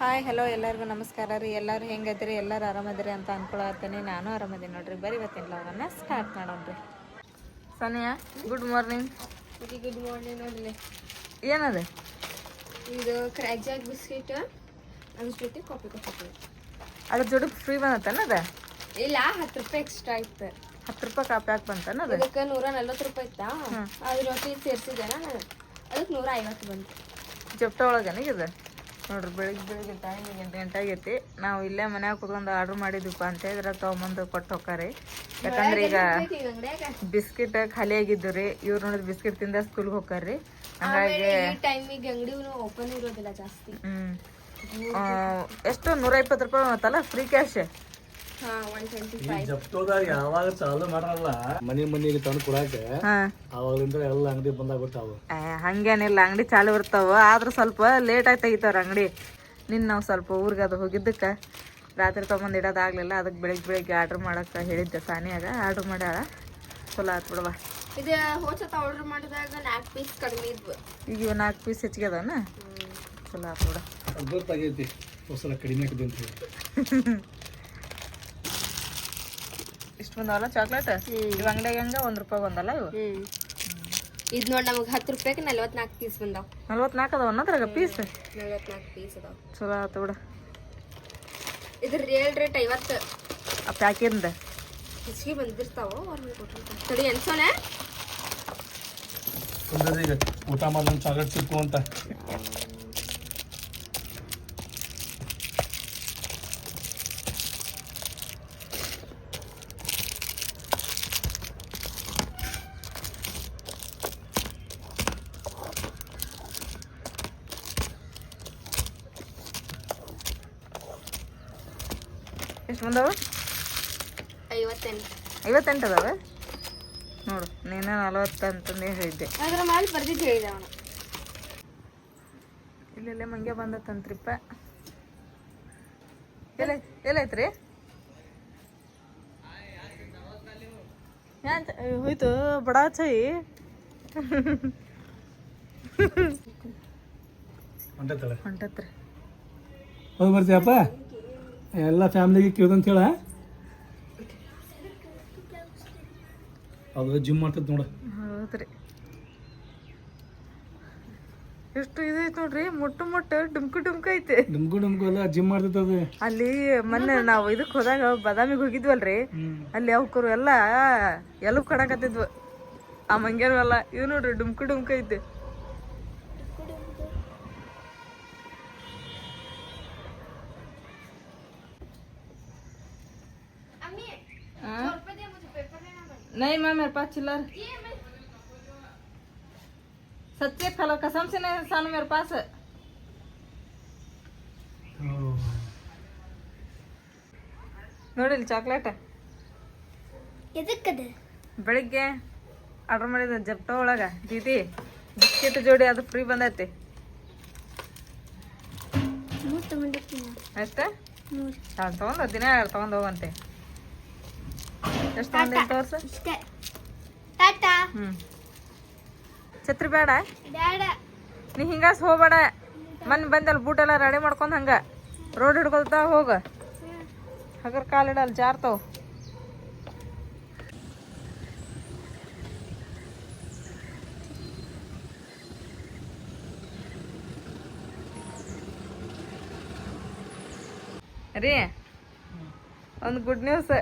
Hi hello ಎಲ್ಲರಿಗೂ ನಮಸ್ಕಾರ ರೀ. ಎಲ್ಲರೂ ಹೆಂಗದ್ರಿ? ಎಲ್ಲರೂ ಆರಾಮದ್ರಿ ಅಂತ ಅನ್ಕೊಳತ್ತೀನಿ. ನಾನು ಆರಾಮದೀನಿ ನೋಡ್ರಿ. ಬರೀ ಇವತ್ತಿನ ಲಾಗನ್ನ start ಮಾಡೋಣ್ರಿ Saniya good morning good morning ನೋಡ್ರಿ ಏನದ? ಇದು ಕ್ರ್ಯಾಜಾಕ್ ಬಿಸ್ಕಿಟ್ ಅದ್ರ ಜೊತೆ ಕಾಫಿ ಕಾಫಿ ಅದ್ರ ಜೋಡಿ ಫ್ರೀ ಬಂದತ್ತನ ಅದ? ಇಲ್ಲ ಹತ್ತು ರೂಪಾಯಿ ಎಕ್ಸ್ಟ್ರಾ ಇತ್ತು. ಹತ್ತು ರೂಪಾಯಿ ಕಾಫಿ ಹಾಕಿ ಬಂತನ ಅದ? ಅದಕ್ಕೆ ನೂರ ನಲ್ವತ್ತು ರೂಪಾಯಿ ಇತ್ತಾ? ಅದ್ರ ಜೊತೆ ಸೇರಿಸಿದ್ದೇನಾ ನಾನು ಅದಕ್ಕೆ ನೂರ ಐವತ್ತು ಬಂತು. ಜಪ್ಟ ಇದು ನೋಡ್ರಿ ಬೆಳಿಗ್ಗೆ ಬೆಳಿಗ್ಗೆ ಟೈಮ್ ಎಂಟು ಗಂಟೆ ಆಗೈತಿ. ನಾವು ಇಲ್ಲೇ ಮನ್ಯಾಗ ಕುತ್ಕೊಂಡು ಆರ್ಡರ್ ಮಾಡಿದ್ವಿಪ್ಪ ಅಂತ ಹೇಳಿದ್ರೆ ತೊಗೊಂಬಂದು ಕೊಟ್ಟು ಹೋಗ್ತಾರೆ ಯಾಕಂದ್ರೆ ಈಗ ಬಿಸ್ಕಿಟ್ ಖಾಲಿ ಆಗಿದ್ದು ರೀ. ಇವ್ರು ನೋಡಿದ್ರೆ ಬಿಸ್ಕಿಟ್ ತಿಂದ ಸ್ಕೂಲ್ಗೆ ಹೋಗ್ತಾರ್ರಿ ಹಂಗಾಗಿ ಟೈಮಿಗೆ ಅಂಗಡಿ ಓಪನ್ ಇರೋದಿಲ್ಲ ಜಾಸ್ತಿ. ಹ್ಮ್. ಆ, ಎಷ್ಟು ನೂರ ಇಪ್ಪತ್ತು ರೂಪಾಯಿ ಮತ್ತಲ್ಲ ಫ್ರೀ ಕ್ಯಾಶ್ ಈ ಜಪ್ಟೋದಾಗ ಯಾವಾಗ ಚಾಲು ಮಾಡಲ್ಲ ಮನಿ ಮನಿಗೆ ತಂದು ಕೊಡಾಕ ಹಾ. ಅವಾಗಿಂದ ಎಲ್ಲ ಅಂಗಡಿ ಬಂದಾಗ ಏ, ಹಂಗೇನಿಲ್ಲ ಅಂಗಡಿ ಚಾಲು ಇರ್ತಾವ. ಆದ್ರ ಸ್ವಲ್ಪ ಲೇಟ್ ಆಗಿ ತೆಗಿತಾವ್ರ ಅಂಗಡಿ. ನಿನ್ನ ನಾವು ಸ್ವಲ್ಪ ಊರಿಗೆ ಅದು ಹೋಗಿದ್ದಕ್ಕೆ. ರಾತ್ರಿ ತೊಗೊಂಡು ಇಡೋದಾಗ್ಲಿಲ್ಲ ಅದಕ್ಕೆ ಬೆಳಿಗ್ಗೆ ಬೆಳಿಗ್ಗೆ ಆರ್ಡ್ರ್ ಮಾಡಕ್ಕೆ ಹೇಳಿದ್ದೆ ಸಾನಿಯಾಗ. ಆರ್ಡ್ರ್ ಮಾಡ್ಯಾಳ. ಚಲೋ ಆತ್ ಬಿಡವಾ ಇದು ಹೋಚತ ಆರ್ಡರ್ ಮಾಡಿದಾಗ ನಾಲ್ಕು ಪೀಸ್ ಕಡಿಮೆ ಇದ್ವು. ಈಗ ಇವು ನಾಲ್ಕು ಪೀಸ್ ಹೆಚ್ಚಿಗೆ ಅದನ್ನ ಚಲೋ ಆತ್ ಬಿಡ ಕಡಿಮೆ ಬಂದವಲ್ಲ ಚಾಕ್ಲೇಟ್ ಇವ್ ಅಂಗಡಿಯಾಗ ಹೆಂಗ? ಒಂದ್ ರೂಪಾಯಿ ಬಂದಲ್ಲ ಇವು? ಇದು ನೋಡಿ ನಮಗೆ ಹತ್ತು ರೂಪಾಯಿಗೆ ನಲ್ವತ್ನಾಲ್ಕು ಪೀಸ್ ಬಂದಾವ. ನಲ್ವತ್ನಾಲ್ಕು ಅದಾವ ಅನ್ನೋದ್ರಾಗ ಪೀಸ್ ನಲ್ವತ್ನಾಲ್ಕು ಪೀಸ್ ಅದಾವ. ಚಲೋ ಆತು ಬಿಡ. ಇದ್ರ ರಿಯಲ್ ರೇಟ್ ಐವತ್ತು. ಆ ಪ್ಯಾಕಿಂದ? ಹೆಚ್ಚಿಗೆ ಬಂದಿರ್ತಾವ ಸರಿ ತಡಿ ಅಂದ್ರೆ ಊಟ ಮಾಡ್ದಂಗೆ ಚಾಕ್ಲೇಟ್ ಸಿಕ್ಕು ಅಂತ. ಎಷ್ಟು ಬಂದವ ಐವತ್ತೆಂಟು. ಐವತ್ತೆಂಟು ಅದಾವ ನೋಡು ನೀನು ನಲ್ವತ್ತು ಅಂತಂದೇ ಹೇಳಿದ್ದೆ. ಅದ್ರ ಮಾಡಿ ಬರ್ದಿದ್ದು ಹೇಳಿದೆ ಅವನು. ಇಲ್ಲೆಲ್ಲೇ ಮಂಗ್ಯ ಬಂದತ್ತಂತ್ರಿಪ್ಪ. ಎಲ್ಲ ಎಲ್ಲೈತ್ರಿ ಹೋಯ್ತು ಬಡಾ ಚೈ ಹೊಂಟೈತಳೆ ಹೊಂಟತ್ರಿ. ಹೋಗಿ ಬರ್ತೀಯಪ್ಪ? ಎಲ್ಲ ಫ್ಯಾಮಿಲಿಗೆ ಕೇಳ್ದಂತ ಹೇಳ. ಅದು ಜಿಮ್ ಮಾಡ್ತೈತೆ ನೋಡ. ಹೌದ್ರಿ. ಎಷ್ಟು ಇದೈತ್ ನೋಡ್ರಿ ಮೊಟ್ಟ ಮೊಟ್ಟ ಡುಮ್ಕು ಡುಮ್ಕು ಐತೆ. ಡುಮ್ಕು ಡುಮ್ಕು ಅಲ್ಲ ಜಿಮ್ ಮಾಡ್ತೈತೆ ಅದು. ಅಲ್ಲಿ ಮೊನ್ನೆ ನಾವು ಇದಕ್ಕೆ ಹೋದಾಗ ಬಾದಾಮಿಗೆ ಹೋಗಿದ್ವಲ್ರಿ. ಅಲ್ಲಿ ಅವಕರು ಎಲ್ಲ ಎಲ್ಲ ಕಡಕತ್ತಿದ್ವು ಆ ಮಂಗ್ಯನು ಎಲ್ಲ ಇವ್ ನೋಡ್ರಿ ಡುಮ್ಕು ಡುಮ್ಕು ಐತೆ. नहीं मैं मेरे पास चिल्लर सच्चे खलो कसम से नहीं सानू मेरे पास ನೋಡಿಲ್ ಚಾಕ್ಲೇಟ್ ಎದಕ್ಕದ ಬೆಳಿಗ್ಗೆ ಆರ್ಡರ್ ಮಾಡಿದ ಜಪ್ಟೋ ಒಳಗ ದೀದಿ ಬಿಸ್ಕೆಟ್ ಜೋಡಿ ಅದು ಫ್ರೀ ಬಂದೈತಿ ಮೂರು ತಗೊಂಡಿರ್ತೀನಿ ಅಷ್ಟ ಮೂರು ಎರಡು ತಗೊಂಡ್ ದಿನ ಎರಡು ತಗೊಂಡ್ ಹೋಗಂತೆ ಎಷ್ಟು ತಗೊಂಡಿಲ್ಲ ತೋರ್ಸ ಇಷ್ಟೇ ಟಾಟಾ ಹ್ಞೂ ಛತ್ರಿ ಬೇಡ ಬೇಡ. ನೀ ಹಿಂಗಾಸ್ ಹೋಗ್ಬೇಡ ಮನ್ ಬಂದಲ್ಲಿ ಬೂಟ್ ಎಲ್ಲ ರೆಡಿ ಮಾಡ್ಕೊಂಡು ಹಂಗ. ರೋಡ್ ಹಿಡ್ಕೊಳ್ತಾ ಹೋಗ. ಹಗರ್ ಕಾಲಿಡಲ್ಲ ಜಾರ್ತವು ರೀ ಒಂದು ಗುಡ್ ನ್ಯೂಸ್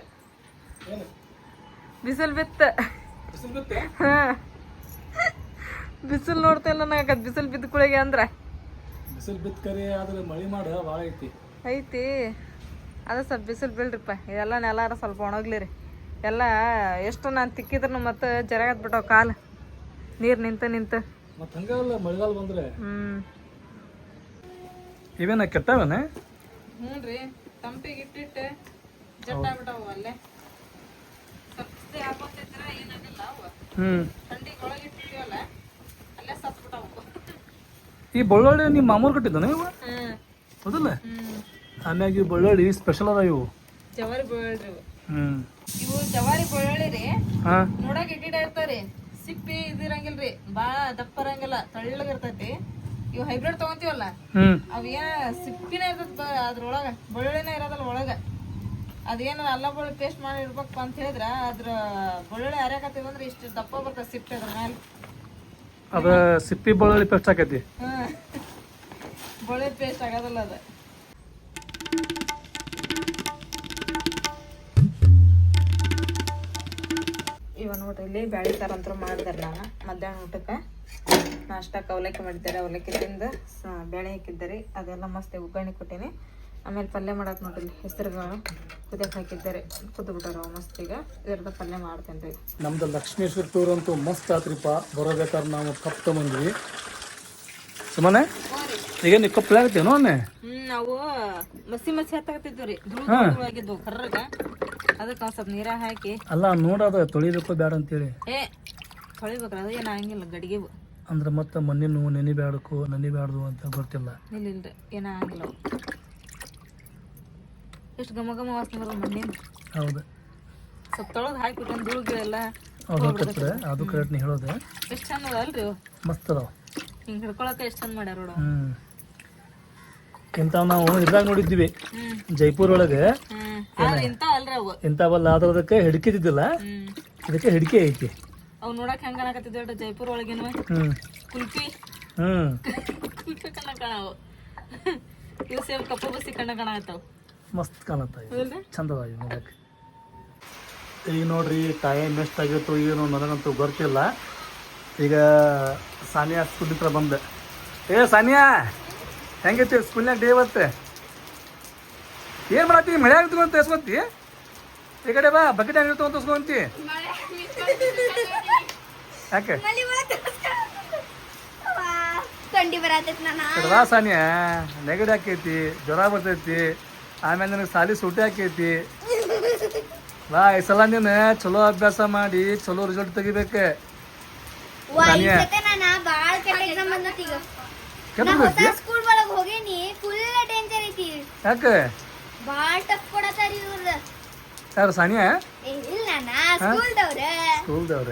ಬಿಸಿಲು ಬಿತ್ತ. ಹಾ. ಬಿಸಿಲು ನೋಡ್ತೇನೆ ನನಗೆ ಬಿಸಿಲು ಬಿದ್ದ ಕುಳಿಗೆ ಅಂದ್ರ. ಬಿಸಿಲು ಬಿದ್ದ ಕರೆ ಆದ್ರೆ ಮಳಿ ಮಾಡ ಭಾಳ ಐತಿ. ಐತಿ. ಅದ ಸ್ವಲ್ಪ ಬಿಸಿಲು ಬೀಳ್ರಿಪ್ಪ ಎಲ್ಲ ನೆಲಾರ ಸ್ವಲ್ಪ ಒಣಗ್ಲಿ ರೀ ಎಲ್ಲ ಎಷ್ಟು ನಾನು ತಿಕ್ಕಿದ್ರು ಮತ್ತೆ ಜರಗತ್ ಬಿಟ್ಟವ್ ಕಾಲು. ನೀರು ನಿಂತ ನಿಂತ. ಮತ್ತೆ ಹಂಗಲ್ಲ ಮಳೆಗಾಲ ಬಂದ್ರೆ? ಹ್ಮ್. ಇವೇನ ಕೆಟ್ಟವನ? ಹ್ಞೂ ರೀ ತಂಪಿಗೆ ಇಟ್ಟಿಟ್ಟು ಜಟ್ಟಾಗ್ಬಿಟ್ಟವು ಅಲ್ಲೇ ಹಾಕೋತಿದ್ರ ಏನಾಗಿಲ್ಲ ಅವು ಹ್ಮ್ ಥಂಡಿಗೆ ಒಳಗೆ ಇಟ್ಟಿವಲ್ಲ ಅಲ್ಲೇ ಈ ಬಳ್ಳೊಳ್ಳಿ ನಿಮ್ಮ ಮಾಮೂರ್ ಕಟ್ಟಿದ್ದಾನೆ ಇವು? ಹೌದಲ್ಲ? ಆಮ್ಯಾಗ ಈ ಬಳ್ಳೊಳ್ಳಿ ಸ್ಪೆಷಲ್ ಅದ ಇವು. ಜವಾರಿ ಬೆಳ್ಳ್ರಿ ಇವು. ಇವು ಜವಾರಿ ಬೆಳ್ಳುಳ್ಳಿ ರೀ. ಹಾ. ನೋಡಕ್ ಇಟ್ಟಿಡ ಇರ್ತಾರಿ ಸಿಪ್ಪಿ ಇದಿರಂಗಿಲ್ರಿ. ಬಾಳ ದಪ್ಪ ಇರಂಗಿಲ್ಲ ತಳ್ಳಗ ಇರ್ತೈತಿ. ಇವು ಹೈಬ್ರಿಡ್ ತಗೊಂತೀವಲ್ಲ? ಹ್ಮ್. ಏನ ಸಿಪ್ಪಿನ ಇರ್ತದ ಅದ್ರೊಳಗ. ಬೆಳ್ಳುಳ್ಳಿನ ಇರೋದಲ್ಲ ಒಳಗ. ಅದೇನ ಅಲ್ಲ ಬೆಳ್ಳುಳ್ಳಿ ಪೇಸ್ಟ್ ಮಾಡಿ ಇಡ್ಬೇಕು ಅಂತ ಹೇಳಿದ್ರ ಅದ್ರ ಬೆಳ್ಳುಳ್ಳಿ ಅರ್ಯಾಕತ್ತೀವಿ ಅಂದ್ರೆ ಇಷ್ಟು ದಪ್ಪ ಬರ್ತದೆ ಸಿಪ್ಪೆ ಅದ್ರ ಮೇಲೆ ಅದ ಸಿಪ್ಪಿ ಬೆಳ್ಳುಳ್ಳಿ ಪೇಸ್ಟ್ ಆಕೈತಿ ಬೆಳ್ಳುಳ್ಳಿ ಪೇಸ್ಟ್ ಆಗೋದಿಲ್ಲ ಅದು. ಇವ ನೋಡ್ರಿ ಇಲ್ಲಿ ಬ್ಯಾಳಿ ಥರ ಅಂತೂ ಮಾಡಿದಾರೆ ನಾನು ಮಧ್ಯಾಹ್ನ ಊಟಕ್ಕೆ ನಾಷ್ಟಕ್ಕೆ ಅವಲಕ್ಕಿ ಮಾಡಿದ್ದಾರೆ. ಅವಲಕ್ಕಿ ತಿಂದು ಬ್ಯಾಳಿ ಬೇಳೆ ಹಾಕಿದ್ದಾರೆ. ಅದೆಲ್ಲ ಮಸ್ತ್ ಒಗ್ಗರಣೆ ಕೊಟ್ಟೀನಿ. ಆಮೇಲೆ ಪಲ್ಯ ಮಾಡಕ್ಕೆ ನೋಡ್ರಿ ಹೆಸರುಗಳು ಕುದಿಯಕ್ಕೆ ಹಾಕಿದ್ದಾರೆ. ಕುದ್ದು ಬಿಟ್ಟಾರ ಮಸ್ತ್ ಈಗ. ಇದ್ರದ ಪಲ್ಯ ಮಾಡ್ತೇನೆ ರೀ. ನಮ್ದು ಲಕ್ಷ್ಮೇಶ್ವರ ಟೂರ್ ಅಂತೂ ಮಸ್ತ್ ಆತ್ರಿಪ್ಪ. ಬರೋಬೇಕಾದ್ರೆ ನಾವು ಕಪ್ ತಗೊಂಡ್ವಿ. ಸುಮ್ಮನೆ ಈಗ ನೀವು ಕಪ್ ಆಗ್ತೇನೋ ಅನ್ನೆ ಹ್ಮ್ ನಾವು ಮಸಿ ಮಸಿ ಹತ್ತಾಗ್ತಿದ್ವಿ ರೀ. ಧೂಳು ಕರ್ರಗ. ಅದಕ್ಕೆ ಆ ಸ್ವಲ್ಪ ನೀರ ಹಾಕಿ. ಅಲ್ಲ ನೋಡೋದು ತೊಳಿಬೇಕು ಬೇಡ ಅಂತೇಳಿ. ಏ ತೊಳಿಬೇಕ್ರ ಅದು ಏನು ಆಗಂಗಿಲ್ಲ ಗಡಿಗೆವು. ಅಂದ್ರೆ ಮತ್ತೆ ಮಣ್ಣಿನ ನೆನಿಬ್ಯಾಡಕು ನೆನಿಬ್ಯಾಡ್ದು ಅಂತ ಗೊತ್ತಿಲ್ಲ. ಇಲ್ಲ ಇಲ್ಲ ಏನು ಆಗಂಗಿಲ್ಲ ಅವು. ಎಷ್ಟು ಘಮ ಘಮ ವಾಸನೆ ಬರೋದು ಮಣ್ಣಿಂದ ಹೌದು. ಸ್ವಲ್ಪ ತೊಳೆದು ಹಾಕಿಬಿಟ್ಟು ಧೂಳು ಗಿಳೆಲ್ಲ ಅದು ಕತ್ರೆ ಅದು ಕರೆಕ್ಟ್ ನೀ ಹೇಳೋದು. ಎಷ್ಟು ಚಂದ ಅದ ಅಲ್ರಿ ಮಸ್ತ್ ಅದಾವ. ಹಿಂಗೆ ಹಿಡ್ಕೊಳಕ್ಕೆ ಎಷ್ಟು ಚಂದ ಮಾಡ್ಯಾರ ನೋಡು. ಹ್ಮ್. ಇಂಥ ನಾವು ಇದ್ರಾಗ ನೋಡಿದ್ವಿ. ಜೈಪುರ್ ಒಳಗೆ ಆದ್ರೆ ಇಂಥ ಅಲ್ರಿ ಅವು. ಇಂಥವಲ್ಲ ಆದ್ರದಕ್ಕೆ ಹಿಡ್ಕಿದ್ದಿಲ್ಲ ಹ್ಮ್. ಇದಕ್ಕೆ ಹಿಡಿಕೆ ಐತಿ. ಅವು ನೋಡಕ್ ಹೆಂಗ ಕಾಣಕತ್ತಿದ್ವಿ ಜೈಪುರ ಒಳಗೇನು? ಕುಲ್ಫಿ ಹ್ಮ್. ಕುಲ್ಫಿ ಕಣ್ಣ ಕಾಣವು. ಇವು ಸೇಮ್ ಕಪ್ಪು ಬಸ್ಸಿ ಕಣ್ಣ ಕಾಣಕತ್ತಾವ. ಮಸ್ತ್ ಕಾಣತ್ತ ಚಂದದ ಹೌದಲ್ರಿ ಚಂದ ಅದ ಇದು ನೋಡಕ್ಕೆ ಈಗ ನೋಡ್ರಿ ಟೈಮ್ ಎಷ್ಟಾಗಿತ್ತು ಏನು ನನಗಂತೂ ಗೊತ್ತಿಲ್ಲ. ಈಗ ಸಾನಿಯಾ ಸ್ಕೂಲ್ ಹತ್ರ ಬಂದೆ. ಏ ಸಾನಿಯಾ ಹೆಂಗೈತಿ ಸ್ಕೂಲ್ನಾಗ ಡೇ ಇವತ್ತೆ? ಏನು ಮಾಡತ್ತಿ? ಮಳೆ ಅಂತ ಎಸ್ಕೊಂತಿ? ಈ ಕಡೆ ಬಾ ಬಕೆಟ್ ಹೆಂಗೆ ಅಂತ ಎಸ್ಕೊಂತಿ? ಯಾಕೆ? ಬಾ ಸಾನಿಯಾ ನೆಗಡಿ ಹಾಕೈತಿ ಜ್ವರ ಬರ್ತೈತಿ. ಆಮೇಲೆ ನನಗೆ ಸಾಲಿ ಸೂಟಿ ಹಾಕೈತಿ ಬಾ ಈ ಸಲ ನೀನು ಚಲೋ ಅಭ್ಯಾಸ ಮಾಡಿ ಚಲೋ ರಿಸಲ್ಟ್ ತೆಗಿಬೇಕು. ಯಾಕೆ? ಯಾರು ಸಾನಿಯಾ? ಸ್ಕೂಲ್ದವ್ರ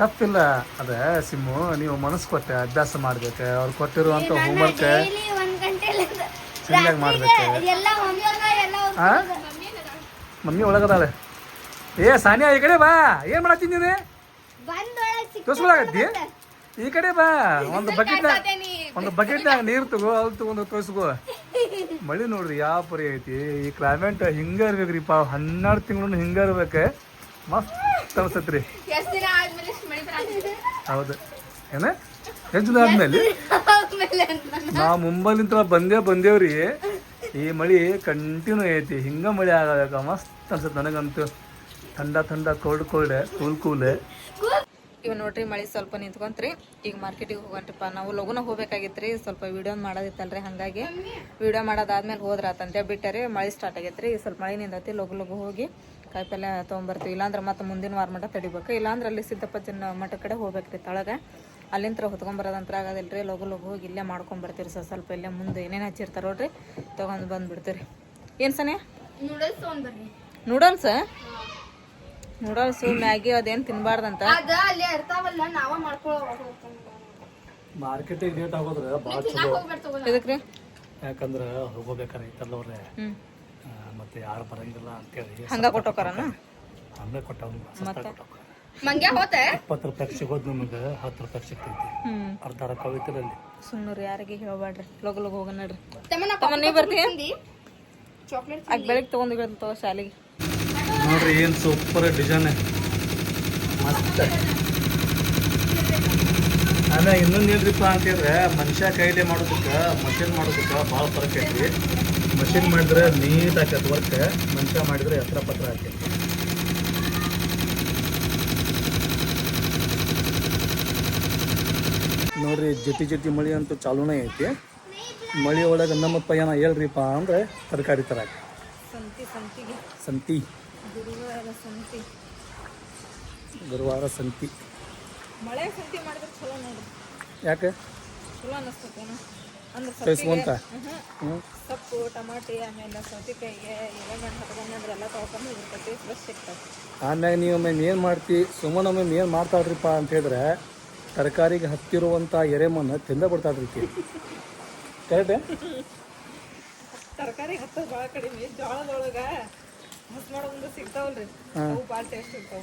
ತಪ್ಪಿಲ್ಲ ಅದ ಸಿಮ್ಮು ನೀವು ಮನಸ್ಸು ಕೊಟ್ಟೆ ಅಭ್ಯಾಸ ಮಾಡ್ಬೇಕು. ಅವ್ರು ಕೊಟ್ಟಿರುವಂತ ಹೋಮ್ ಹೋಮ್ವರ್ಕ್ ಚೆನ್ನಾಗಿ ಮಾಡ್ಬೇಕು. ಹಾಂ? ಮಮ್ಮಿ ಒಳಗದಾಳೆ. ಏ ಸಾನಿಯಾ ಈ ಕಡೆ ಬಾ. ಏನ್ ಮಾಡತ್ತೀನಿ ನೀನು? ಬಂದೊಳಗ್ ತೋರ್ಸ್ಕೊಳಕತ್ತಿ ಈ ಕಡೆ ಬಾ. ಒಂದು ಬಕೆಟ್ನಾಗ ಒಂದು ಬಕೆಟ್ನಾಗ ನೀರು ತಗೋ ಅಲ್ಲಿ ತಗೊಂಡು ತೋರಿಸ್ಕೋ. ಮಳಿ ನೋಡ್ರಿ ಯಾವ ಪರಿ ಐತಿ. ಈ ಕ್ಲೈಮೇಟ್ ಹಿಂಗ ಇರ್ಬೇಕ್ರಿಪ್ಪ ಹನ್ನೆರಡು ತಿಂಗಳು ಹಿಂಗೆ ಇರ್ಬೇಕು. ಮಸ್ತ್ ಅನ್ಸತ್ರಿ. ಹೌದು. ಏನ? ಎಷ್ಟು ದಿನ ಆದ್ಮೇಲೆ? ನಾವು ಮುಂಬೈಲಿಂತ ಬಂದೇ ಬಂದೇವ್ರಿ. ಈ ಮಳಿ ಕಂಟಿನ್ಯೂ ಐತಿ. ಹಿಂಗ ಮಳಿ ಆಗಬೇಕ ಮಸ್ತ್ ಅನ್ಸತ್ ನನಗಂತೂ. ಥಂಡ ಥಂಡ ಕೋಲ್ಡ್ ಕೋಲ್ಡ್ ಕೂಲ್ ಕೂಲ್ ಇವ್ ನೋಡ್ರಿ ಮಳಿ ಸ್ವಲ್ಪ ನಿಂತ್ಕೊಂತ್ರಿ. ಈಗ ಮಾರ್ಕೆಟಿಗೆ ಹೋಗಂಟ್ರಿಪ್ಪ ನಾವು ಲಗುನ ಹೋಗ್ಬೇಕಾಗಿತ್ರಿ. ಸ್ವಲ್ಪ ವಿಡಿಯೋ ಮಾಡೋದಿತ್ತಲ್ರಿ ಹಂಗಾಗಿ. ವಿಡಿಯೋ ಮಾಡೋದಾದ್ಮೇಲೆ ಹೋದ್ರ ಆತಂತೆ ಬಿಟ್ಟರೆ ಮಳಿ ಸ್ಟಾರ್ಟ್ ಆಗೈತ್ರಿ. ಈಗ ಸ್ವಲ್ಪ ಮಳಿ ನಿಂದತಿ. ಲಗು ಲಗು ಹೋಗಿ ಕಾಯಿಪಲ್ಲೆ ತೊಗೊಂಬರ್ತೀವಿ. ಇಲ್ಲಾಂದ್ರೆ ಮತ್ತೆ ಮುಂದಿನ ವಾರ ಮಠ ತಡಿಬೇಕು. ಇಲ್ಲಾಂದ್ರೆ ಅಲ್ಲಿ ಸಿದ್ದಪ್ಪಜ್ಜನ ಮಠ ಕಡೆ ಹೋಗ್ಬೇಕ್ರಿ ತಳಗ. ಅಲ್ಲಿಂತ್ರ ಹೊತ್ಕೊಂಬರೋದಂತ್ರ ಆಗೋದಿಲ್ರಿ. ಲಘು ಲಗು ಹೋಗಿ ಇಲ್ಲೇ ಮಾಡ್ಕೊಂಬರ್ತೀರಿ ಸರ್. ಸ್ವಲ್ಪ ಇಲ್ಲೇ ಮುಂದೆ ಏನೇನು ಹಚ್ಚಿರ್ತಾರ ನೋಡ್ರಿ. ತೊಗೊಂಡು ರೀ ಏನು ಸನೇ ನೂಡಲ್ಸ್ ನೂಡಲ್ಸ್ ನೂಡಲ್ಸು ಮ್ಯಾಗಿ ಅದೇನು ತಿನ್ಬಾರ್ದಂತ? ಅದ ಅಲ್ಲಿ ಇರ್ತಾವಲ್ಲ ನಾವ ಮಾಡ್ಕೊಳ್ಳೋ ಮಾರ್ಕೆಟಿಗೆ ರೇಟ್ ಆಗೋದ್ರೆ ಭಾಳ ಚಲೋ. ಇದಕ್ಕೆ ಯಾಕಂದ್ರೆ ಹೋಗಬೇಕಾರೆ ಐತಲ್ಲವ್ರೆ ಹ್ಮ್. ಮತ್ತೆ ಯಾರು ಬರಂಗಿಲ್ಲ ಅಂತೇಳಿ. ಹಂಗ ಕೊಟ್ಟೋಕಾರನ? ಹಂಗೆ ಕೊಟ್ಟವ್ ಮಂಗ್ಯ ಹೋತೆ? ಇಪ್ಪತ್ತು ರೂಪಾಯಿ ಸಿಗೋದು ನಿಮಗೆ ಹತ್ತು ರೂಪಾಯಿ ಸಿಗ್ತೈತಿ ಅರ್ಧ ರೊಕ್ಕ ಹೋಯ್ತಿರಲ್ಲಿ ಸುಮ್ಮನೆ ಯಾರಿಗೆ ಹೇಳಬೇಡ್ರಿ ಲಗು ಲೋಗ ಹೋಗ ನಡ್ರಿ. ತಮ್ಮನ ತಮ್ಮ ನೀ ಬರ್ತೀಯ? ಚಾಕ್ಲೇಟ್ ಆಗ ಬೆಳಗ್ಗೆ ತಗೋ ಶಾಲೆಗೆ. ನೋಡ್ರಿ ಏನು ಸೂಪರ್ ಡಿಸೈನ್ ಮಸ್ತ್. ಅದೇ ಇನ್ನೊಂದು ಏನ್ರಿಪ್ಪ ಅಂತಂದ್ರೆ ಮನುಷ್ಯ ಕೈಲೇ ಮಾಡೋದಕ್ಕೆ ಮಷಿನ್ ಮಾಡೋದಕ್ಕೆ ಭಾಳ ಫರಕ್ ಐತಿ. ಮಷಿನ್ ಮಾಡಿದ್ರೆ ನೀಟ್ ಆಕೈತೆ ವರ್ಕ್ ಮನುಷ್ಯ ಮಾಡಿದ್ರೆ ಎತ್ತರ ಪತ್ರ ಆಕೈತಿ. ನೋಡ್ರಿ ಜಟಿ ಜಟಿ ಮಳಿ ಅಂತೂ ಚಾಲೂನೇ ಐತಿ. ಮಳಿ ಒಳಗೆ ನಮ್ಮಪ್ಪ ಏನ ಹೇಳ್ರಿಪ್ಪ ಅಂದ್ರೆ ತರಕಾರಿ ತರ ಸಂತಿ ಗುರುವಾರ ಸಂತಿ. ಯಾಕೆ? ಸೊಪ್ಪು ಟಮಾಟಿ ಆಮೇಲೆ ಸೌತೆಕಾಯಿಗೆ ಎಲೆಮೆಣ್ ಹಾಕೊಂಡ್ರೆ ಎಲ್ಲ ತೊಳ್ಕೊಂಡು ಇರ್ತೈತಿ ಫ್ರೆಶ್ ಸಿಗ್ತದೆ ಆಮ್ಯಾಗ ನೀವು ಒಮ್ಮೆ ಏನು ಮಾಡ್ತಿ ಸುಮ್ಮನೆ ಒಮ್ಮೆ ಏನು ಮಾಡ್ತಾಳ್ರಿಪ್ಪ ಅಂತ ಹೇಳಿದ್ರೆ ತರಕಾರಿಗೆ ಹತ್ತಿರುವಂಥ ಎರೆಮಣ್ಣು ತಿಂದ ಬಿಡ್ತಾ ಇದ್ರಿ ಕರೆಕ್ಟ್ ತರಕಾರಿ ಹತ್ತದ ಭಾಳ ಕಡಿಮೆ. ಜೋಳದೊಳಗ ಮಸ್ ಮಾಡೋ ಮುಂದೆ ಸಿಗ್ತಾವಲ್ರಿ. ಅವು ಭಾಳ ಟೇಸ್ಟ್ ಇರ್ತಾವ.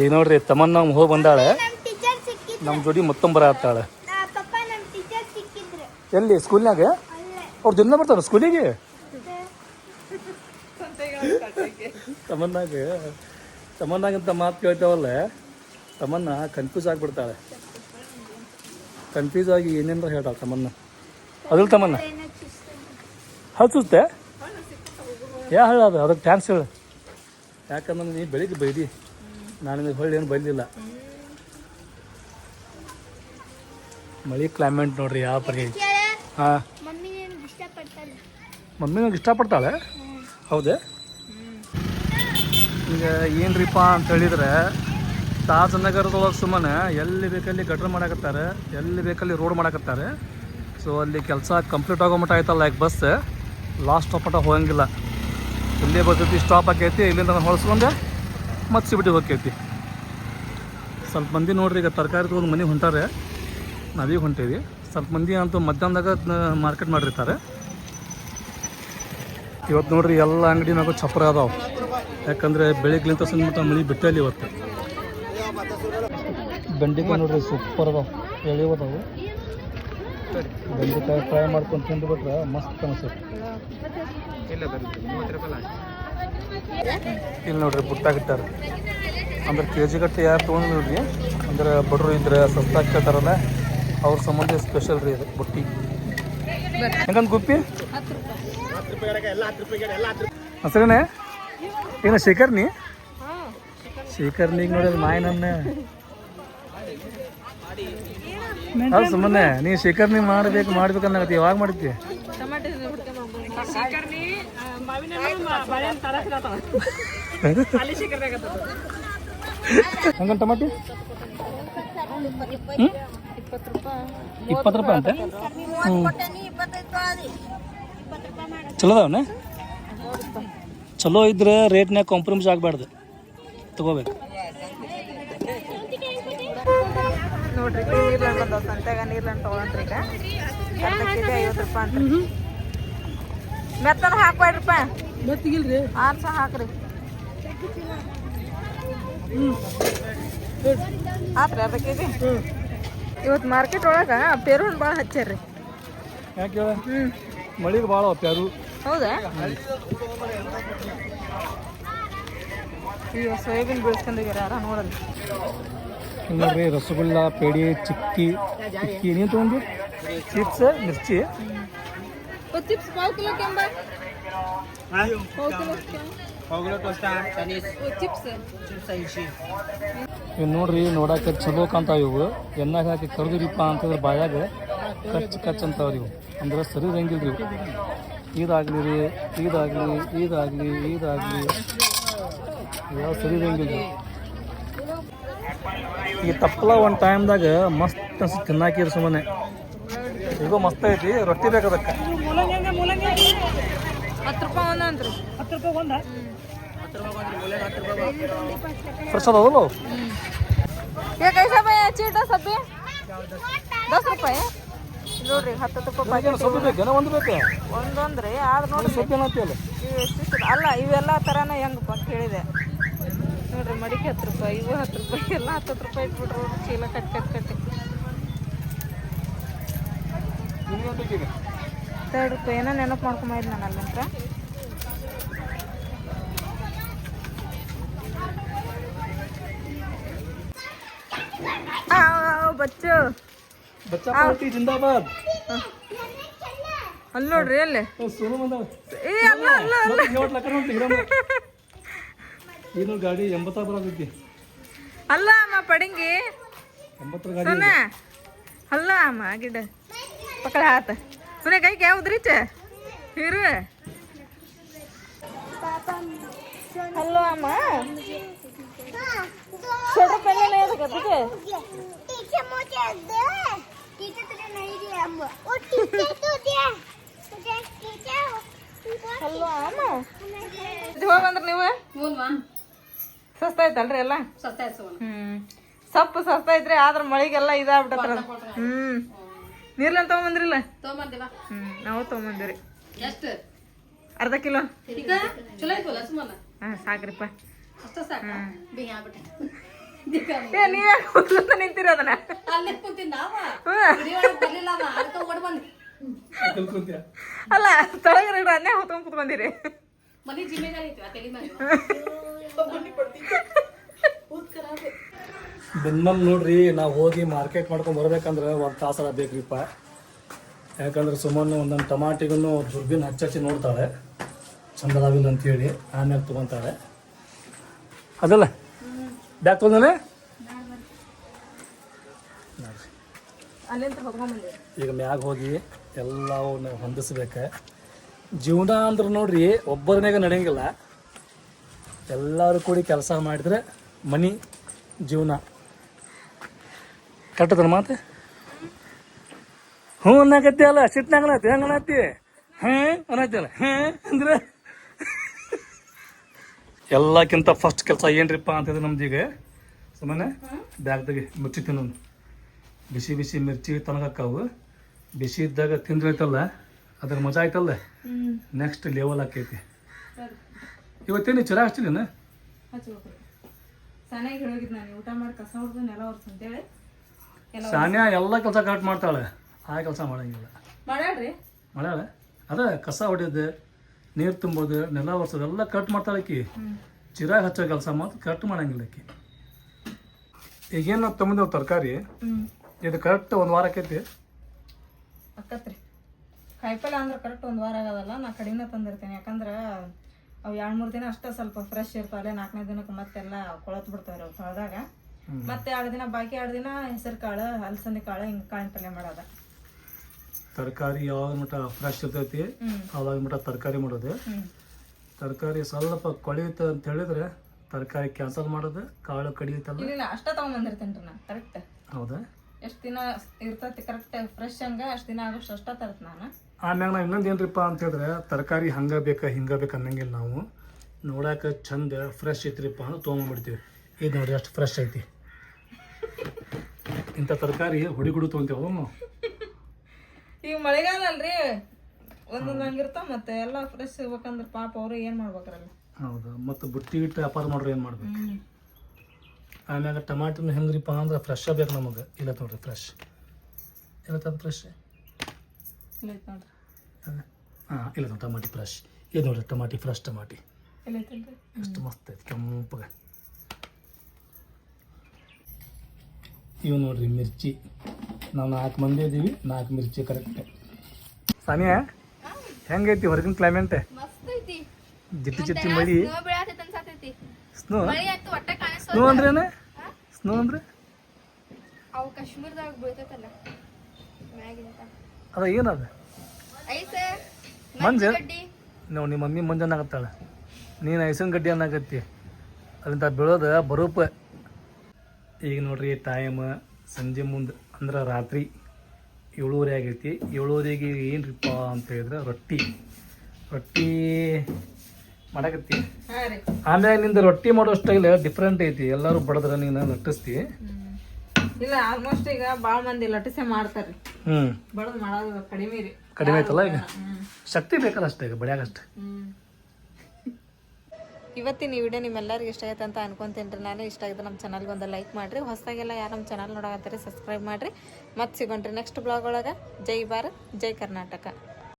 ಈಗ ನೋಡ್ರಿ ತಮ್ಮನ್ನ ಹೋಗಿ ಬಂದಾಳೆ. ನಮ್ಮ ಟೀಚರ್ ಸಿಕ್ಕಿದ್ರು. ನಮ್ಮ ಜೋಡಿ ಮತ್ತೊಂಬರ ಆಗ್ತಾಳೆ ಪಪ್ಪ ನಮ್ಮ ಟೀಚರ್ ಸಿಕ್ಕಿದ್ರು. ಎಲ್ಲಿ ಸ್ಕೂಲ್ನಾಗ ಅಲ್ಲೇ. ಅವ್ರು ದಿನ ಬರ್ತಾರ ಸ್ಕೂಲಿಗೆ ತಮ್ಮನ್ನಾಗ ತಮ್ಮನ್ನಾಗಂತ ಮಾತು ಕೇಳ್ತಾವಲ್ಲ? ತಮ್ಮನ್ನ ಕನ್ಫ್ಯೂಸ್ ಆಗಿಬಿಡ್ತಾಳೆ. ಕನ್ಫ್ಯೂಸ್ ಆಗಿ ಏನೇನಾರ ಹೇಳ್ತಾಳೆ ತಮ್ಮನ್ನ. ಅದಿಲ್ಲ ತಮ್ಮನ್ನ? ಹಚ್ಚುತ್ತೆ ಯಾ ಹೇಳ ಅದು ಅದಕ್ಕೆ ಥ್ಯಾಂಕ್ಸ್ ಹೇಳು. ಯಾಕಂದ್ರೆ ನೀ ಬೆಳಿಗ್ಗೆ ಬೈದಿ. ನಾನು ನಿಮಗೆ ಹೊಳ್ಳಿ ಏನು ಬೈಲಿಲ್ಲ ಮಳೆ ಕ್ಲೈಮೇಟ್ ನೋಡ್ರಿ ಯಾವ ಪರಿ ಹಾಂ. ಮಮ್ಮಿ ನನಗೆ ಇಷ್ಟಪಡ್ತಾಳೆ. ಹೌದೇ? ಈಗ ಏನ್ರಿಪ್ಪ ಅಂತ ಹೇಳಿದ್ರೆ ತಾಜನಗರದೊಳಗೆ ಸುಮ್ಮನೆ ಎಲ್ಲಿ ಬೇಕಲ್ಲಿ ಗಟ್ರ ಮಾಡಕತ್ತಾರೆ, ಎಲ್ಲಿ ಬೇಕಲ್ಲಿ ರೋಡ್ ಮಾಡಕತ್ತಾರೆ. ಸೊ ಅಲ್ಲಿ ಕೆಲಸ ಕಂಪ್ಲೀಟ್ ಆಗೋ ಮಟ್ಟ ಆಯ್ತಲ್ಲ ಲೈಕ್ ಬಸ್ ಲಾಸ್ಟ್ ಸ್ಟಾಪ್ ಮಟ್ಟ ಹೋಗಂಗಿಲ್ಲ. ಇಲ್ಲೇ ಬರ್ತೈತಿ ಸ್ಟಾಪ್ ಆಕೈತಿ, ಇಲ್ಲಿಂದ ಹೊಳ್ಸ್ಕೊಂಡೆ ಮತ್ತೆ ಸಿಬಿಟಿ ಹೋಗ್ತೈತಿ ಸ್ವಲ್ಪ ಮಂದಿ ನೋಡ್ರಿ, ಈಗ ತರಕಾರಿ ತೊಗೊಂಡು ಮನೆ ಹೊಂಟಾರೆ. ನಾವೀಗ ಹೊಂಟೀವಿ. ಸ್ವಲ್ಪ ಮಂದಿ ಅಂತೂ ಮಧ್ಯಾಹ್ನದಾಗ ಮಾರ್ಕೆಟ್ ಮಾಡಿರ್ತಾರೆ. ಇವತ್ತು ನೋಡ್ರಿ, ಎಲ್ಲ ಅಂಗಡಿನಾಗೂ ಚಪ್ಪರ ಅದಾವೆ. ಯಾಕಂದ್ರೆ ಬೆಳಿಗ್ಲಿಂತ ಸಂದ್ಬಿಟ್ಟು ಮನೆ ಬಿಟ್ಟಲ್ಲಿ ಇವತ್ತು. ಬೆಂಡೆಕಾಯಿ ನೋಡ್ರಿ ಸೂಪರ್ ಅದಾವ. ಎಳಿಯೋದಾವು ಬೆಂಡೆಕಾಯಿ ಫ್ರೈ ಮಾಡ್ಕೊಂಡು ತಿಂದ್ಬಿಟ್ರೆ ಮಸ್ತ್ ಅನ್ಸುತ್ತೆ. ಇಲ್ಲಿ ನೋಡ್ರಿ ಬುಟ್ಟಾಗಿಟ್ಟಾರ ಅಂದ್ರೆ ಕೆ ಜಿ ಗಟ್ಟೆ ಯಾರು ತೊಗೊಂಡು ನೋಡ್ರಿ ಅಂದ್ರೆ ಬಡ್ರು ಇದ್ರೆ ಸಸ್ತಾ ಕೇಳ್ತಾರಲ್ಲ ಅವ್ರ ಸಂಬಂಧ ಸ್ಪೆಷಲ್ ರೀ ಇದು ಬುಟ್ಟಿ. ಹೆಂಗಂದ್ ಗುಪ್ಪಿ? ಹಸರೇನೆ? ಏನ ಶೇಖರ್ನಿ? ಶೇಖರ್ನಿಗೆ ನೋಡಿ ಮಾಯ ನನ್ನ ಅಲ್ಲ ಸುಮ್ಮನೆ ನೀ ಶೇಖರ್ಣಿ ಮಾಡ್ಬೇಕು ಮಾಡ್ಬೇಕನ್ನಾಗತ್ತೆ ಯಾವಾಗ ಮಾಡ್ತಿ? ಹಂಗನ್ ಟಮಾಟಿ? ಇಪ್ಪತ್ತು ರೂಪಾಯಿ ಅಂತ? ಹ್ಞೂ ಚಲೋ ಅವನೇ ಚಲೋ ಇದ್ರೆ ರೇಟ್ನಾಗ ಕಾಂಪ್ರಮೈಸ್ ಆಗ್ಬಾರ್ದು. ತಗೋಬೇಕು. ನೋಡ್ರಿ ನೀರ್ಲಂಡ್ ಬಂದವ ಸಂತ್ಯಾಗ ನೀರ್ಲಂಡ್ ತಗೊಳಂತ್ರಿ ಈಗ. ಅರ್ಧ ಕೆಜಿ ಐವತ್ತು ರೂಪಾಯಿ ಅಂತ ಮೆತ್ತದ ಹಾಕ್ಬೇಡ್ರಿಪ್ಪ. ಮತ್ತಿಗಿಲ್ರಿ. ಆರ್ಸ ಹಾಕ್ರಿ. ಆತ್ರಿ ಅರ್ಧ ಕೆಜಿ? ಇವತ್ತು ಮಾರ್ಕೆಟ್ ಒಳಗೆ ಪೇರುನ್ ಭಾಳ ಹಚ್ಚಾರ್ರಿ ಯಾಕೆ ಮಳಿ ಭಾಳ ಪೇರು. ಹೌದಾ? ಈಗ ಸೋಯಾಬೀನ್ ಬೆಳೆಸ್ಕೊಂಡಿದ್ದೀರ ಯಾರ ನೋಡಲ್ಲ. ನೋಡ್ರಿ ರಸಗುಲ್ಲ ಪೇಡಿ ಚಿಕ್ಕಿ ಚಿಕ್ಕಿ ನೀನು ತೊಗೊಂಡು ಚಿಪ್ಸ್ ಮಿರ್ಚಿ. ಚಿಪ್ಸ್ ಪಾವ್ ಕಿಲೋ ಕೆಂಬ. ಚಿಪ್ಸ್ ಇವು ನೋಡ್ರಿ ನೋಡಕ್ಕೆ ಚಲೋ ಕಾಣ್ತಾವ ಇವು ಎಣ್ಣಾಗ ಹಾಕಿ ಕರ್ದಿರಿಪ್ಪ ಅಂತಂದ್ರೆ ಬಾಯಾಗ ಕಚ್ ಕಚ್ ಅಂತಾವ್ರಿ ಇವು ಅಂದ್ರೆ ಸರಿ ರಂಗಿಲ್ರಿ ಇವು ಇದಾಗ್ಲಿ ರೀ ಇದಾಗ್ಲಿ ಇದಾಗ್ಲಿ ಇದಾಗ್ಲಿ. ಯಾವ ಸರಿ ಇರಂಗಿಲ್ರಿ ಈ ತಪ್ಪಲ ಒಂದು ಟೈಮ್ದಾಗ ಮಸ್ತ್ ಅನ್ಸುತ್ತೆ ತಿನ್ನಾಕಿರು ಸುಮ್ಮನೆ ಈಗ ಮಸ್ತ್ ಐತಿ ರೊಟ್ಟಿ ಬೇಕು ಅದಕ್ಕೆ. ಫ್ರೆಶ್ ಅದಲ್ಲ? ರೂಪಾಯಿ. ಹತ್ತು ರೂಪಾಯಿ ಬೇಕೇನ ಒಂದು ಆದ್ರೆ ನೋಡಿ ಅಲ್ಲ. ಇವೆಲ್ಲ ತರಾನ ಹೆಂಗಪ್ಪ ಕೇಳಿದೆ ನೋಡ್ರಿ ಮಡಿಕೆ ಹತ್ತು ರೂಪಾಯಿ ಇವು ಹತ್ತು ರೂಪಾಯಿ ಎಲ್ಲ ಹತ್ತು ಹತ್ತು ರೂಪಾಯಿ ಇಟ್ಬಿಟ್ರು ಚೀಲ ಕಟ್ ಕಟ್ ಕಟ್ಟಿ ತರ್ಡ್ ರೂಪಾಯಿ. ಏನೋ ನೆನಪು ಮಾಡ್ಕೊಂಬೈದು ನಾನು ಅಲ್ಲಿಂತ್ರ ಆ, ಬಚ್ಚು. ಜಿಂದಾಬಾದ್. ಅಲ್ಲಿ ನೋಡ್ರಿ ಅಲ್ಲೇ. ಅಲ್ಲ ಅಲ್ಲ ಅಲ್ಲ. ಏನು ಗಾಡಿ ಎಂಬತ್ತಾರು ಬರೋದೈತಿ ಅಲ್ಲ ಅಮ್ಮ ಪಡಂಗಿ ಎಂಬತ್ತರ ಗಾಡಿ ಸುನ ಅಲ್ಲ ಅಮ್ಮ ಗಿಡ ಪಕ್ಕಡ ಹಾತ ಸುನೆ ಕೈ क्या उधरीच फिर ಹಲೋ ಅಮ್ಮ छोटा पहले नहीं था तुझे टीचर मुझे दे टीचर तुझे नहीं दिया हम वो टीचर तो दिया तुझे टीचर ಹಲೋ ಅಮ್ಮ ಇದು ಹೋಗಿ ಬಂದ್ರಿ ನೀವು ಸಸ್ತ ಐತಲ್ರಿ ಎಲ್ಲ? ಹ್ಮ್. ಸೊಪ್ಪು ಸಸ್ತಾ ಐತ್ರಿ ಆದ್ರ ಮಳಿಗೆಲ್ಲ ಇದಾಗ್ಬಿಟ್ಟತ್ರ ಹ್ಮ್. ನೀರ್ಲನ್ ತಗೊಂಬಂದ್ರಿಲ್ಲ? ಹ್ಮ್ ನಾವು ತಗೊಂಬಂದಿರಿ ಅರ್ಧ ಕಿಲೋ? ಹಾ ಸಾಕ್ರಿಪ್ಪ. ನೀವ್ ಹೋಗ್ಲಂತ ನಿಂತಿರ ಅದನ್ನ? ಅಲ್ಲೇ ತೊಳಗ್ರಿ ಅದನ್ನೇ ಹೊತ್ಕೊಂಡ್ ಮನೆ ಜಿಮ್ಮೆದಾರಿ ಐತಿ ಆ ತಲೆ ಮ್ಯಾಗ ಬೆನ್ಮಲ್ ನೋಡ್ರಿ ನಾವು ಹೋಗಿ ಮಾರ್ಕೆಟ್ ಮಾಡ್ಕೊಂಡು ಬರ್ಬೇಕಂದ್ರೆ ಒಂದು ತಾಸರ ಬೇಕ್ರಿಪ್ಪ ಯಾಕಂದ್ರೆ ಸುಮ್ಮನೆ ಒಂದೊಂದು ಟಮಾಟಿಗೂ ದುರ್ಬಿನ್ ಹಚ್ಚಿ ನೋಡ್ತಾಳೆ. ಚಂದದಾವಿಲ್ಲ ಅಂತೇಳಿ ಆಮೇಲೆ ತೊಗೊತಾಳೆ. ಅದಲ್ಲ? ಬ್ಯಾಕ್ ತೊಗೊಂಡೇ ಈಗ ಮ್ಯಾಗ ಹೋಗಿ ಎಲ್ಲವನ್ನ ಹೊಂದಿಸ್ಬೇಕು. ಜೀವನ ಅಂದ್ರೆ ನೋಡ್ರಿ ಒಬ್ಬರನೇಗ ನಡೆಯಂಗಿಲ್ಲ. ಎಲ್ಲರೂ ಕೂಡಿ ಕೆಲಸ ಮಾಡಿದ್ರೆ ಮನಿ ಜೀವನ ಕಟ್ಟದನ ಮಾತು? ಹ್ಞೂ ಅನ್ನಕತ್ತಿ ಅಲ್ಲ ಸಿಟ್ನಾಗ ಅನ್ನತ್ತಿ ಹೆಂಗೆ ಅನ್ನತ್ತಿ ಹ್ಞೂ ಅನ್ನತ್ತಿಲ್ಲ ಹ್ಞೂ ಅಂದ್ರೆ? ಎಲ್ಲಕ್ಕಿಂತ ಫಸ್ಟ್ ಕೆಲಸ ಏನ್ರಿಪ್ಪ ಅಂತಂದ್ರೆ ನಮ್ದು ಈಗ ಸುಮ್ಮನೆ ಬ್ಯಾಗ್ದಾಗೆ ಮಿರ್ಚಿ ತಿನ್ನೋನು ಬಿಸಿ ಬಿಸಿ ಮಿರ್ಚಿ ತನಗಕ್ಕಾವು ಬಿಸಿ ಇದ್ದಾಗ ತಿಂದ್ರೈತಲ್ಲ ಅದ್ರ ಮಜಾ ಆಯ್ತಲ್ಲ? ನೆಕ್ಸ್ಟ್ ಲೆವೆಲ್ ಆಕೈತಿ. ಇವತ್ತೇನು ಚಿರ ಹಚ್ಚಿದೇನ ಹಚ್ಬೇಕು ಸನಿಯಾಗಿ ಹೇಳಿದ್ ನಾನು ಊಟ ಮಾಡಿ ಕಸ ಹೊಡೆದು ನೆಲ ಒರ್ಸ್ ಅಂತೇಳಿ. ಸಾನ್ಯಾ ಎಲ್ಲ ಕೆಲಸ ಕರೆಕ್ಟ್ ಮಾಡ್ತಾಳೆ. ಆ ಕೆಲಸ ಮಾಡಂಗಿಲ್ಲ. ಮಾಡ್ಯಾಳ್ರಿ ಮಾಡ್ಯಾಳ ಅದ ಕಸ ಹೊಡೆಯೋದು ನೀರು ತುಂಬೋದು ನೆಲ ಒರ್ಸೋದು ಎಲ್ಲ ಕಟ್ ಮಾಡ್ತಾಳೆ ಆಕಿ. ಚಿರಾಗ ಹಚ್ಚೋ ಕೆಲಸ ಮಾತ್ರ ಕಟ್ ಮಾಡಂಗಿಲ್ಲ ಆಕಿ. ಈಗೇನು ತೊಗೊಂಡೇವು ತರಕಾರಿ? ಇದು ಕರೆಕ್ಟ್ ಒಂದು ವಾರ ಆಕೈತಿ? ಅಕ್ಕತ್ರಿ. ಕಾಯಿಪಲ್ಲೆ ಅಂದ್ರೆ ಕರೆಕ್ಟ್ ಒಂದು ವಾರ ಆಗೋದಲ್ಲ ನಾ ಕಡಿಮೆ ತಂದಿರ್ತೇನೆ. ಯಾಕಂದ್ರೆ ಅವು ಎರಡು ಮೂರು ದಿನ ಅಷ್ಟೇ ಸ್ವಲ್ಪ ಫ್ರೆಶ್ ಇರ್ತಾವಲ್ಲ ನಾಲ್ಕನೇ ದಿನಕ್ಕೆ ಮತ್ತೆಲ್ಲ ಕೊಳತ್ ಬಿಡ್ತಾವ್ರಿ ಅವು ತೊಳೆದಾಗ. ಮತ್ತೆ ಎರಡು ದಿನ ಬಾಕಿ ಎರಡು ದಿನ ಹೆಸರು ಕಾಳು ಅಲಸಂದಿ ಕಾಳು ಹಿಂಗೆ ಕಾಳಿನ ಪಲ್ಯ ಮಾಡೋದ. ತರಕಾರಿ ಯಾವಾಗ ಮಟ್ಟ ಫ್ರೆಶ್ ಇರ್ತೈತಿ ಅವಾಗ ಮಟ್ಟ ತರಕಾರಿ ಮಾಡೋದು. ತರಕಾರಿ ಸ್ವಲ್ಪ ಕೊಳೆಯುತ್ತೆ ಅಂತ ಹೇಳಿದ್ರೆ ತರಕಾರಿ ಕ್ಯಾನ್ಸಲ್ ಮಾಡೋದು ಕಾಳು ಕಡಿಯುತ್ತಲ್ಲ. ಇಲ್ಲ ಇಲ್ಲ ಅಷ್ಟೇ ತಗೊಂಬಂದಿರ್ತೇನೆ ರೀ ನಾ ಕರೆಕ್ಟ್ ಹೌದಾ? ಎಷ್ಟು ದಿನ ಇರ್ತೈತಿ ಕರೆಕ್ಟ್ ಫ್ರೆಶ್ ಹಂಗ ಅಷ್ಟು ದಿನ ಆಗೋಷ್ಟು ಅಷ್ಟ ತರತ್ ನಾನು. ಆಮ್ಯಾಗ ನಾವು ಇನ್ನೊಂದು ಏನ್ರಿಪ್ಪ ಅಂತ ಹೇಳಿದ್ರೆ ತರಕಾರಿ ಹಂಗ ಬೇಕಾ ಹಿಂಗ ಬೇಕು ಅನ್ನಂಗಿಲ್ಲ ನಾವು. ನೋಡಾಕ ಚಂದ ಫ್ರೆಶ್ ಐತ್ರಿಪ್ಪ ಅಂತ ತೊಗೊಂಡ್ಬಿಡ್ತೀವಿ ಇದು ನೋಡ್ರಿ ಅಷ್ಟು ಫ್ರೆಶ್ ಐತಿ. ಇಂಥ ತರಕಾರಿ ಹುಡಿಗುಡು ತೊಗೊಂತೇವೆ ನಾವು ಈಗ ಮಳೆಗಾಲ ಅಲ್ರಿ. ಒಂದೊಂದು ಹಂಗಿರ್ತಾವ ಮತ್ತೆ ಎಲ್ಲ ಫ್ರೆಶ್ ಇರ್ಬೇಕಂದ್ರೆ ಪಾಪ ಅವರು ಏನು ಮಾಡ್ಬೇಕ್ರಲ್ಲ. ಹೌದು. ಮತ್ತು ಬುಟ್ಟಿ ಇಟ್ಟು ವ್ಯಾಪಾರ ಮಾಡ್ರಿ ಏನು ಮಾಡ್ಬೇಕು? ಆಮ್ಯಾಗ ಟಮಾಟಿನ ಹೆಂಗ್ರಿಪ್ಪ ಅಂದ್ರೆ ಫ್ರೆಶ್ ಬೇಕು ನಮಗೆ. ಇಲ್ಲ ನೋಡ್ರಿ ಫ್ರೆಶ್ ಇಲ್ಲ ತಂದು ಫ್ರೆಶ್ ಹಾಂ ಇಲ್ಲ ನೋಡಿ ಟಮಾಟಿ ಫ್ರೆಶ್ ಇದು ನೋಡ್ರಿ ಟಮಾಟಿ ಫ್ರೆಶ್ ಟಮಾಟಿ. ಎಷ್ಟು ಮಸ್ತ್ ಐತಿ ಕೆಂಪಗೆ. ಇವು ನೋಡ್ರಿ ಮಿರ್ಚಿ. ನಾವು ನಾಲ್ಕು ಮಂದಿ ಇದೀವಿ ನಾಲ್ಕು ಮಿರ್ಚಿ ಕರೆಕ್ಟ್ ಸಾನಿಯಾ ಹೆಂಗೈತಿ ಹೊರಗಿನ ಕ್ಲೈಮೇಟ್ ಜಿಟ್ಟಿ ಜಿಟ್ಟಿ ಮಳಿ? ಸ್ನೋ ಸ್ನೋ ಅಂದ್ರೇನ? ಸ್ನೋ ಅಂದ್ರೆ? ಅವು ಕಾಶ್ಮೀರದಾಗ ಬೀಳ್ತೈತಲ್ಲ. ಮ್ಯಾಗಿನ ಅದ ಏನದ? ಮಂಜು? ನೀವು ನಿಮ್ಮ ಮಮ್ಮಿ ಮಂಜು ಅನ್ನಕತ್ತಾಳ. ನೀನು ಐಸನ್ ಗಡ್ಡಿ ಅನ್ನಕತ್ತಿ. ಅಲ್ಲಿಂದ ಬೆಳೋದ ಬರೂಪ. ಈಗ ನೋಡ್ರಿ ಟೈಮ್ ಸಂಜೆ ಮುಂದೆ ಅಂದ್ರೆ ರಾತ್ರಿ. ಏಳುವರೆ ಆಗೈತಿ. ಏಳುವರೆಗೆ ಏನ್ರಿಪ್ಪ ಅಂತ ಹೇಳಿದ್ರೆ ರೊಟ್ಟಿ. ರೊಟ್ಟಿ ಮಾಡಕತ್ತಿ. ಆಮ್ಯಾಗ ನಿಂದ ರೊಟ್ಟಿ ಮಾಡೋ ಸ್ಟೈಲ್ ಡಿಫ್ರೆಂಟ್ ಐತಿ. ಎಲ್ಲರೂ ಬಡದ್ರ ನೀನು ಲಟ್ಟಿಸ್ತಿ ಇಲ್ಲ ಆಲ್ಮೋಸ್ಟ್ ಈಗ ಭಾಳ ಮಂದಿ ಲಟ್ಟಿಸೆ ಮಾಡ್ತಾರೆ ಹ್ಞೂ ಬಡದ್ ಮಾಡೋದು ಕಡಿಮೆ ರೀ. ಕಡಿಮೆ ಆಯ್ತಲ್ಲ ಈಗ? ಶಕ್ತಿ ಬೇಕಲ್ಲ ಅಷ್ಟೇ ಈಗ ಬಡ್ಯಾಗಷ್ಟೇ ಹ್ಮ್. ಇವತ್ತಿನ ಈ ವಿಡಿಯೋ ನಿಮ್ಮೆಲ್ಲರಿಗೂ ಇಷ್ಟ ಆಯ್ತು ಅಂತ ಅನ್ಕೊಂತೀನಿ ರೀ. ನಾನು ಇಷ್ಟ ಆಗಿದ್ರೆ ನಮ್ಮ ಚಾನಲ್ಗೆ ಒಂದು ಲೈಕ್ ಮಾಡಿರಿ. ಹೊಸದಾಗೆಲ್ಲ ಯಾರು ನಮ್ಮ ಚಾನಲ್ ನೋಡಕತ್ತೀರಿ ಸಬ್ಸ್ಕ್ರೈಬ್ ಮಾಡಿರಿ. ಮತ್ತೆ ಸಿಗೋಣ್ರಿ ನೆಕ್ಸ್ಟ್ ಬ್ಲಾಗ್ ಒಳಗೆ. ಜೈ ಭಾರತ್ ಜೈ ಕರ್ನಾಟಕ.